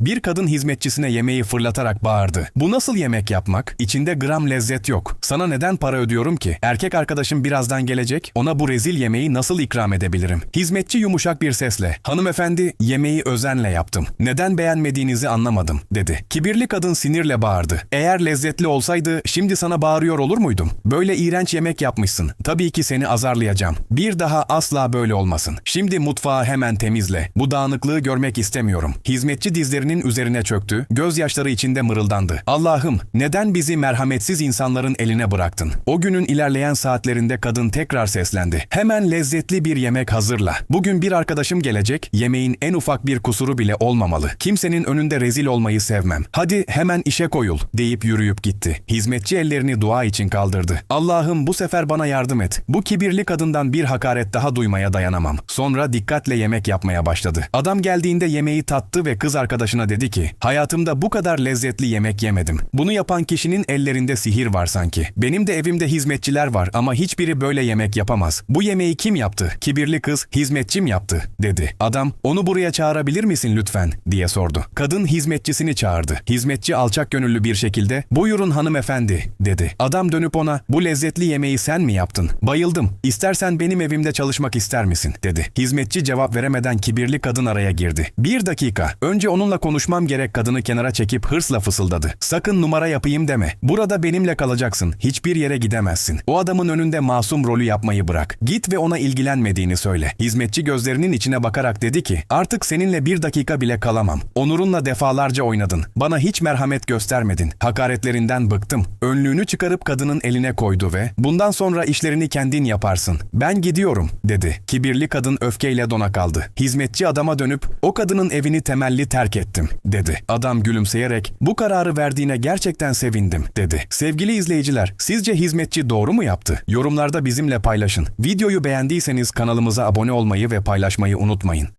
Bir kadın hizmetçisine yemeği fırlatarak bağırdı. Bu nasıl yemek yapmak? İçinde gram lezzet yok. Sana neden para ödüyorum ki? Erkek arkadaşım birazdan gelecek. Ona bu rezil yemeği nasıl ikram edebilirim? Hizmetçi yumuşak bir sesle. Hanımefendi yemeği özenle yaptım. Neden beğenmediğinizi anlamadım dedi. Kibirli kadın sinirle bağırdı. Eğer lezzetli olsaydı şimdi sana bağırıyor olur muydum? Böyle iğrenç yemek yapmışsın. Tabii ki seni azarlayacağım. Bir daha asla böyle olmasın. Şimdi mutfağı hemen temizle. Bu dağınıklığı görmek istemiyorum. Hizmetçi dizlerinin üzerine çöktü. Gözyaşları içinde mırıldandı. Allah'ım neden bizi merhametsiz insanların eline bıraktın? O günün ilerleyen saatlerinde kadın tekrar seslendi. Hemen lezzetli bir yemek hazırla. Bugün bir arkadaşım gelecek. Yemeğin en ufak bir kusuru bile olmamalı. Kimsenin önünde rezil olmayı sevmem. Hadi hemen işe koyul deyip yürüyüp gitti. Hizmetçi ellerini dua için kaldırdı. Allah'ım bu sefer bana yardım et. Bu kibirli kadından bir hakaret daha duymaya dayanamam. Sonra dikkatle yemek yapmaya başladı. Adam geldiğinde yemeği tattı ve kız arkadaşına dedi ki, hayatımda bu kadar lezzetli yemek yemedim. Bunu yapan kişinin ellerinde sihir var sanki. Benim de evimde hizmetçiler var ama hiçbiri böyle yemek yapamaz. Bu yemeği kim yaptı? Kibirli kız, hizmetçim yaptı, dedi. Adam, onu buraya çağırabilir misin lütfen, diye sordu. Kadın hizmetçisini çağırdı. Hizmetçi alçak gönüllü bir şekilde, buyurun hanımefendi, dedi. Adam dönüp ona, bu lezzetli yemeği sen mi yaptın? Bayıldım. İstersen benim evimde çalışmak ister misin? dedi. Hizmetçi cevap veremeden kibirli kadın araya girdi. Bir dakika. Önce onunla konuşmam gerek kadını kenara çekip hırsla fısıldadı. Sakın numara yapayım deme. Burada benimle kalacaksın. Hiçbir yere gidemezsin. O adamın önünde masum rolü yapmayı bırak. Git ve ona ilgilenmediğini söyle. Hizmetçi gözlerinin içine bakarak dedi ki, artık seninle bir dakika bile kalamam. Onurunla defalarca oynadın. Bana hiç merhamet göstermedin. Hakaretlerinden bıktım. Önlüğünü çıkarıp kadının eline koydu ve bundan sonra işlerini kendin yaparsın. Ben gidiyorum dedi. Kibirli kadın öfkeyle dona kaldı. Hizmetçi adama dönüp o kadının evini temelli terk ettim dedi. Adam gülümseyerek bu kararı verdiğine gerçekten sevindim dedi. Sevgili izleyiciler sizce hizmetçi doğru mu yaptı? Yorumlarda bizimle paylaşın. Videoyu beğendiyseniz kanalımıza abone olmayı ve paylaşmayı unutmayın.